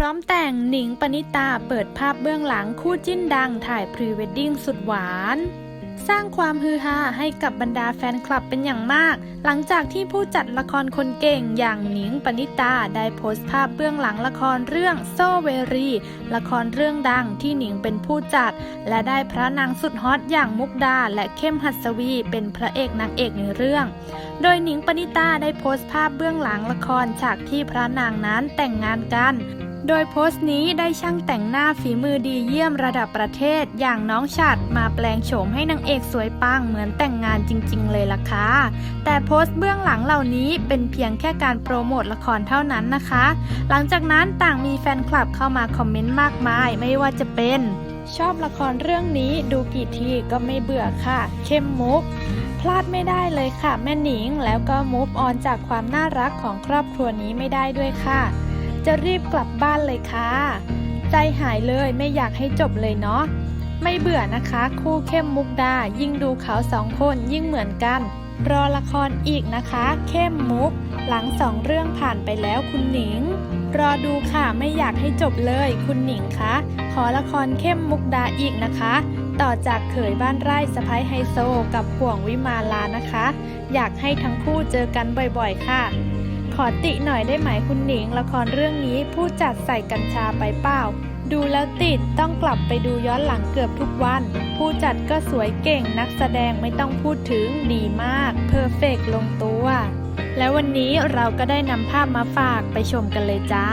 ร้อมแต่งหนิงปณิตาเปิดภาพเบื้องหลังคู่จิ้นดังถ่ายพรีเวดดิ้งสุดหวาน สร้างความฮือฮาให้กับบรรดาแฟนคลับเป็นอย่างมาก หลังจากที่ผู้จัดละครคนเก่งอย่างหนิงปณิตาได้โพสต์ภาพเบื้องหลังละครเรื่องโซเวรี ละครเรื่องดังที่หนิงเป็นผู้จัด และได้พระนางสุดฮอตอย่างมุกดาและเข้มหัสวีเป็นพระเอกนางเอกในเรื่องโดยหนิงปณิตาได้โพสต์ภาพเบื้องหลังละครฉากที่พระนางนั้นแต่งงานกัน โดยโพสต์นี้ได้ช่างแต่งหน้าฝีมือดีเยี่ยมระดับประเทศอย่างน้องฉัดมาแปลงโฉมให้นางเอกสวยปังเหมือนแต่งงานจริง ๆ เลยล่ะค่ะ แต่โพสต์เบื้องหลังเหล่านี้เป็นเพียงแค่การโปรโมทละครเท่านั้นนะคะ หลังจากนั้นต่างมีแฟนคลับเข้ามาคอมเมนต์มากมายไม่ว่าจะเป็นชอบละครเรื่องนี้ดูกี่ทีก็ไม่เบื่อค่ะ เข้มมุก พลาดไม่ได้เลยค่ะแม่หนิง แล้วก็มูฟออนจากความน่ารักของครอบครัวนี้ไม่ได้ด้วยค่ะ จะรีบกลับบ้านเลยค่ะ ใจหายเลยไม่อยากให้จบเลยเนาะ ไม่เบื่อนะคะ คู่เข้มมุกดา ยิ่งดูเขาสองคนยิ่งเหมือนกัน รอละครอีกนะคะ เข้มมุก หลังสองเรื่องผ่านไปแล้วคุณหนิง รอดูค่ะไม่อยากให้จบเลย คุณหนิงคะ ขอละครเข้มมุกดาอีกนะคะ ต่อจากเขยบ้านไร่สะพ้ายไฮโซ กับห่วงวิมาลานะคะ อยากให้ทั้งคู่เจอกันบ่อยๆ ค่ะ ขอติหน่อยได้ไหมคุณหนิง ละครเรื่องนี้ผู้จัดใส่กัญชาไปเปล่า ดูแล้วติดต้องกลับไปดูย้อนหลังเกือบทุกวัน ผู้จัดก็สวยเก่งนักแสดงไม่ต้องพูดถึงดีมากเพอร์เฟกลงตัว แล้ววันนี้เราก็ได้นำภาพมาฝากไปชมกันเลยจ้า